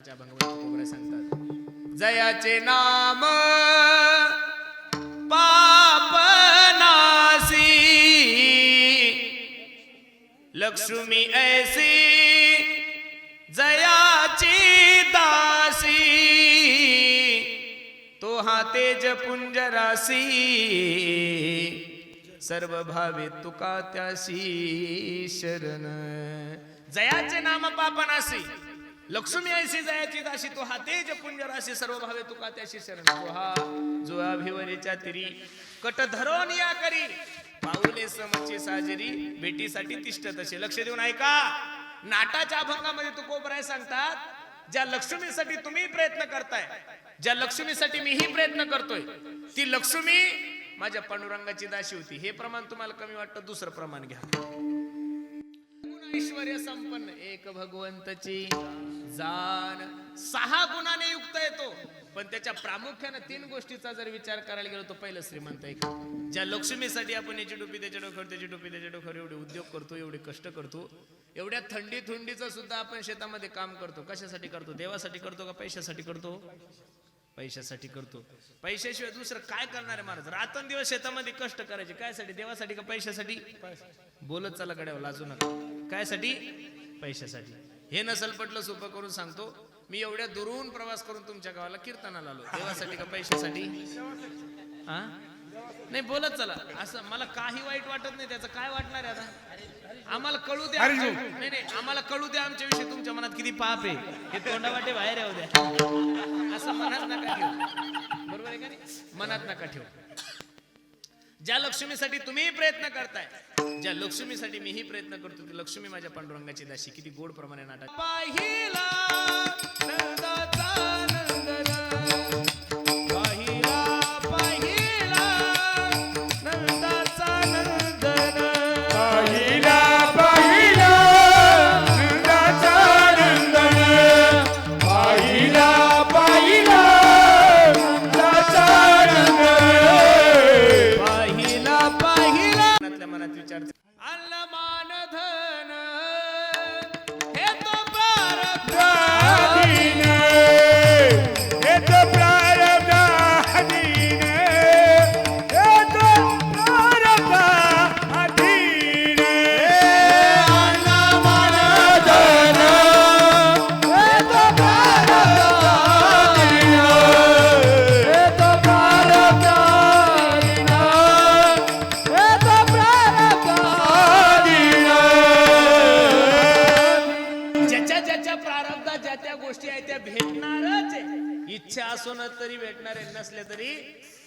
भगवंत सांगतात. जयाचे नाम पापनासी लक्ष्मी ऐसी जयाची दासी. तो हा तेज पुंज रासी सर्व भावे तुका त्यासी शरण. जयाचे नाम पापनासी लक्ष्मी ऐसी जायची दाशी तो हा तेज पुंज राशी सर्व भावे तुका त्याशी शरण पोहा हा जो अभिवरीच्या तिरी कट धरून या करी. पाऊले समची साजरी भेटीसाठी तिष्ठ तसे लक्ष देऊन ऐका नाटाच्या अभंगामध्ये तू कोबराय सांगतात ज्या लक्ष्मीसाठी तुम्ही प्रयत्न करताय ज्या लक्ष्मीसाठी मीही प्रयत्न करतोय ती लक्ष्मी माझ्या पांडुरंगाची दाशी होती. हे प्रमाण तुम्हाला कमी वाटतं दुसरं प्रमाण घ्या. ऐश्वर संपन्न एक भगवंतची जाण. सहा गुणाने युक्त येतो पण त्याच्या प्रामुख्याने तीन गोष्टीचा जर विचार करायला गेलो तो पहिलं श्रीमंत आहे ज्या लक्ष्मीसाठी आपण याची टोपी त्याच्या डोक्यावर त्याची टोपी त्याच्या डोक्यावर एवढे उद्योग करतो एवढे कष्ट करतो एवढ्या थंडी थुंडीचं सुद्धा आपण शेतामध्ये काम करतो. कशासाठी करतो? देवासाठी करतो का पैशासाठी करतो? पैशासाठी करतो. पैशाशिवाय दुसरं काय करणार आहे महाराज? रात्रंदिवस शेतामध्ये कष्ट करायचे. कायसाठी? देवासाठी का पैशासाठी? बोलत चला गड्यावर लाजू नका. कायसाठी? पैशासाठी. हे नसल पटलं सोपं करून सांगतो. मी एवढ्या दुरून प्रवास करून तुमच्या गावाला कीर्तनाला आलो. देवासाठी का पैशासाठी? हा नाही बोलत चला. असं मला काही वाईट वाटत नाही. त्याचं काय वाटणार आहे आता? आम्हाला कळू द्या. नाही नाही आम्हाला कळू द्या. आमच्याविषयी तुमच्या मनात किती पाप आहे. हे तोंडावाटे बाहेर येऊ द्या. असं मनात नका ठेवू. बरोबर आहे का नाही? मनात नका ठेवू. ज्या लक्ष्मीसाठी तुम्ही प्रयत्न करताय ज्या लक्ष्मीसाठी मीही प्रयत्न करतो ती लक्ष्मी माझ्या पांडुरंगाची दाशी किती गोड प्रमाणे नाटक. पाहिला রাধা प्रारब्धात ज्या त्या गोष्टी आहेत त्या भेटणारच इच्छा असून तरी भेटणार आहे नसले तरी